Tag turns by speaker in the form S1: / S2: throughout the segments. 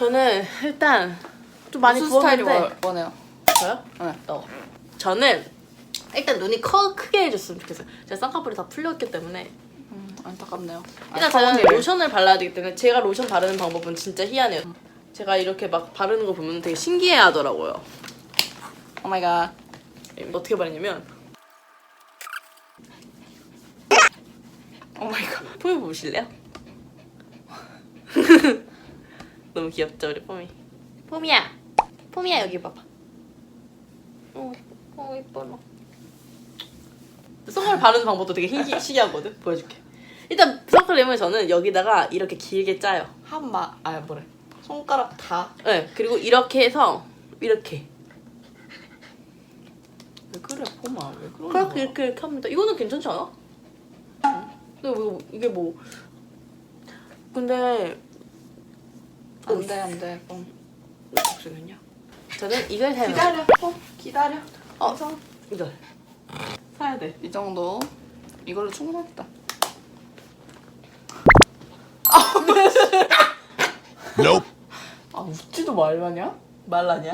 S1: 저는 일단 좀 많이
S2: 무슨 스타일이
S1: 부었는데
S2: 원- 원해요?
S1: 저요?
S2: 네.
S1: 너. 저는 일단 눈이 커 크게 해줬으면 좋겠어요. 제가 쌍꺼풀이 다 풀렸기 때문에
S2: 음, 안타깝네요.
S1: 일단 저는 로션을 발라야 되기 때문에 제가 로션 바르는 방법은 진짜 희한해요. 제가 이렇게 막 바르는 거 보면 되게 신기해하더라고요.
S2: 오 마이 갓.
S1: 어떻게 바르냐면
S2: 오 마이 갓.
S1: 폼이 보실래요? 너무 귀엽죠 우리 폼이. 폼이야, 폼이야 여기 봐봐. 어, 어 이뻐라. 선크림 바르는 방법도 되게 신기, 신기하거든. 보여줄게. 일단 선크림을 저는 여기다가 이렇게 길게 짜요.
S2: 한마 아 뭐래? 손가락 다.
S1: 네, 그리고 이렇게 해서 이렇게
S2: 왜 그래 폼아 왜 그러는
S1: 그렇게
S2: 거야?
S1: 이렇게 이렇게 합니다. 이거는 괜찮지 않아? 근데 뭐 이게 뭐 근데
S2: 안돼 안돼 폼.
S1: 잠시만요. 저는 이걸 사용.
S2: 기다려 폼 기다려.
S1: 어.
S2: 어.
S1: 이걸 사야 돼.
S2: 이 정도 이걸로 충분하겠다.
S3: Nope.
S2: 아 웃지도 말라냐?
S1: 말라냐?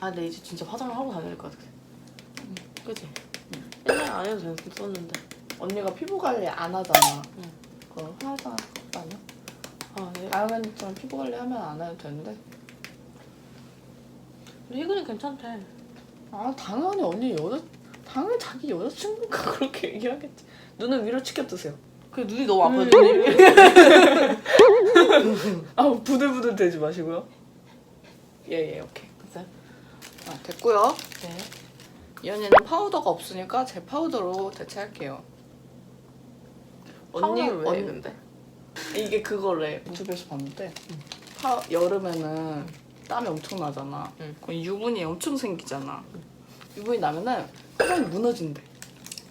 S1: 아, 근데 이제 진짜 화장을 하고 다녀야 될 것 같아. 그치? 옛날에 안 해도 됐었는데.
S2: 언니가 피부 관리 안 하잖아.
S1: 응.
S2: 그거 화장 그거 아니야?
S1: 아, 네.
S2: 다음에는 좀 피부 관리 하면 안 해도 되는데.
S1: 근데 희근이 괜찮대.
S2: 아 당연히 언니 여자 당연히 자기 여자친구가 그렇게 얘기하겠지. 눈을 위로 치켜 뜨세요.
S1: 그 눈이 너무 아파요,
S2: 음.
S1: 눈이.
S2: 아 부들부들 대지 마시고요. 예예 오케이.
S1: 됐어요?
S2: 아 됐고요.
S1: 네.
S2: 이 언니는 파우더가 없으니까 제 파우더로 대체할게요. 언니
S1: 파우더를 왜
S2: 언-
S1: 해, 근데?
S2: 이게 그거래 유튜브에서 봤는데 파, 여름에는 땀이 엄청 나잖아.
S1: 응.
S2: 그럼 유분이 엄청 생기잖아. 유분이 나면은 화장이 무너진대.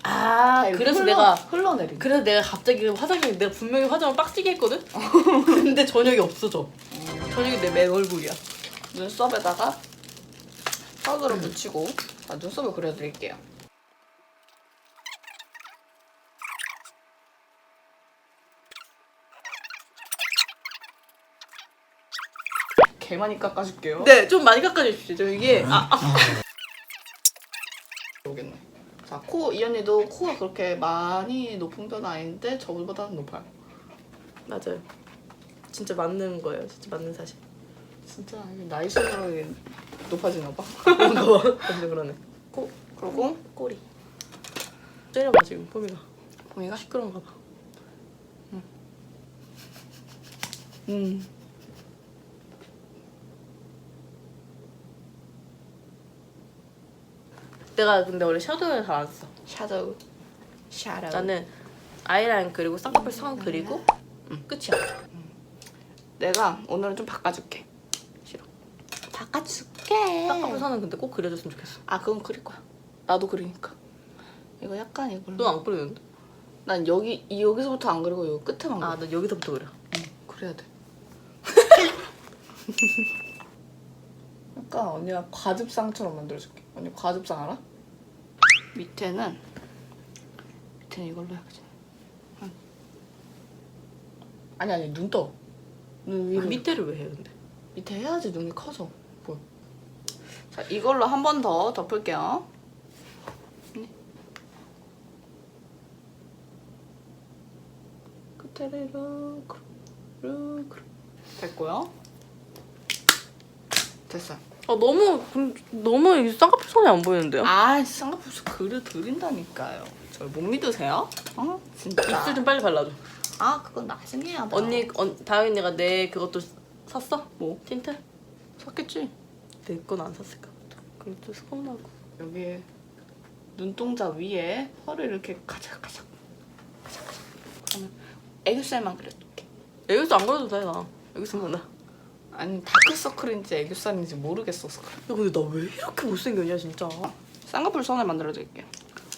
S1: 아,
S2: 다 이렇게
S1: 그래서
S2: 흘러-
S1: 내가
S2: 흘러내린.
S1: 그래서 내가 갑자기 화장이 내가 분명히 화장을 빡시게 했거든? 근데 저녁이 없어져. 저녁이 내 맨 얼굴이야.
S2: 눈썹에다가 파우더를 묻히고 자, 눈썹을 그려드릴게요. 개 많이 깎아줄게요.
S1: 네, 좀 많이 깎아주십시오. 저 이게 아, 아.
S2: 오겠네. 자, 코, 이 언니도 코가 그렇게 많이 높은 편은 아닌데 저보다는 높아요.
S1: 맞아요. 진짜 맞는 거예요. 진짜 맞는 사실.
S2: 진짜 나이 순으로 높아지나 봐.
S1: 근데 그러네. 코,
S2: 그리고
S1: 꼬리. 째려봐 지금 폼이가.
S2: 봄이가
S1: 시끄러운가 봐.
S2: 음.
S1: 내가 근데 원래 섀도우를 잘 안 써.
S2: 샤도우. 샤도우.
S1: 나는 아이라인 그리고 쌍꺼풀 선 그리고 음, 끝이야.
S2: 내가 오늘은 좀 바꿔줄게.
S1: 싫어.
S2: 바꿔줄게.
S1: 쌍꺼풀 선은 근데 꼭 그려줬으면 좋겠어.
S2: 아 그건 그릴 거야. 나도 그리니까. 이거 약간 이걸로.
S1: 넌 안 그리는데?
S2: 난 여기 이 여기서부터 안 그리고 여기 끝에만 그려.
S1: 아, 나 여기서부터 그려.
S2: 응, 그래야 돼. 약간 언니가 과즙상처럼 만들어줄게. 언니 과즙상 알아? 밑에는 밑에는 이걸로 해야지. 응. 아니 아니 눈 떠. 눈 위로.
S1: 아, 밑에를 왜 해, 근데?
S2: 밑에 해야지 눈이 커져. 보여. 자 이걸로 한 번 더 덮을게요. 네. 끝에를 이렇게 됐고요. 됐어요.
S1: 아, 너무, 근- 너무 이 쌍꺼풀 선이 안 보이는데요?
S2: 아 쌍꺼풀 그려 드린다니까요. 저못 믿으세요? 어 진짜.
S1: 입술 좀 빨리 발라줘.
S2: 아 그건 나중에 하다.
S1: 언니, 언, 다영 언니가 내 그것도 샀어?
S2: 뭐
S1: 틴트?
S2: 샀겠지.
S1: 내 건 안 샀을까 보다. 그럼 또 서운하고.
S2: 여기에 눈동자 위에 펄을 이렇게 가작가작 가작가작 그러면 애교살만 그려줄게
S1: 여기서 안 그려도 돼, 나. 여기서만 나. 야,
S2: 아니 다크서클인지 애교살인지 모르겠어서 그래
S1: 근데 나 왜 이렇게 못생겼냐, 진짜.
S2: 쌍꺼풀 선을 만들어 드릴게요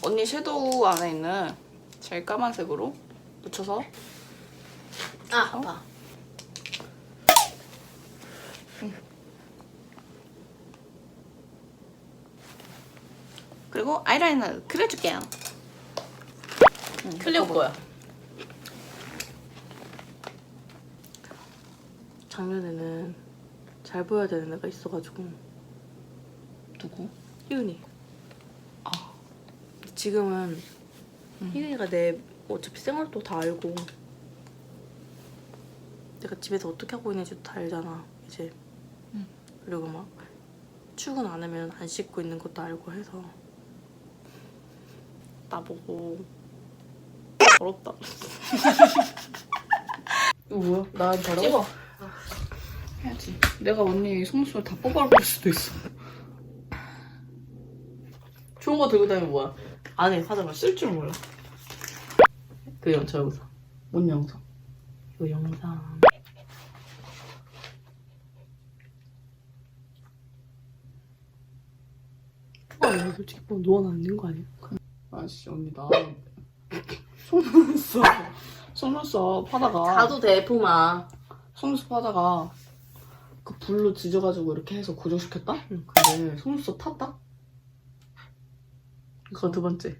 S2: 언니 섀도우 안에 있는 제일 까만색으로 묻혀서
S1: 아, 아파.
S2: 그리고 아이라이너 그려줄게요
S1: 클리오 거야. 작년에는 잘 보여야 되는 애가 있어가지고
S2: 누구?
S1: 희은이.
S2: 아.
S1: 지금은
S2: 음.
S1: 희은이가 내 어차피 생활도 다 알고 내가 집에서 어떻게 하고 있는지도 다 알잖아 이제.
S2: 음.
S1: 그리고 막 출근 안 하면 안 씻고 있는 것도 알고 해서 나보고 더럽다.
S2: 이거 뭐야?
S1: 나 더러워?
S2: 찍어. 해야지. 내가 언니 속눈썹 다 뽑아볼 수도 있어.
S1: 좋은 거 들고 다니면 뭐야? 안에 화장을
S2: 쓸줄 몰라.
S1: 그 영, 저 영상.
S2: 뭔 영상?
S1: 그 영상. 아, 이거 솔직히 보면 노안 안 있는 거 아니야?
S2: 아씨 언니 나 속눈썹 속눈썹 하다가
S1: 가도 돼, 푸마.
S2: 속눈썹 하다가 그 불로 지져가지고 이렇게 해서 고정시켰다?
S1: 응.
S2: 근데 속눈썹 탔다?
S1: 그거 두 번째.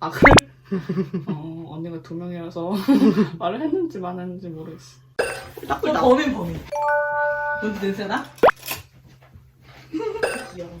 S2: 아 그래? 어 언니가 두 명이라서 말을 했는지 안 했는지 모르겠어
S1: 너 범인 범인. 뭔지 냄새 나? 귀여워.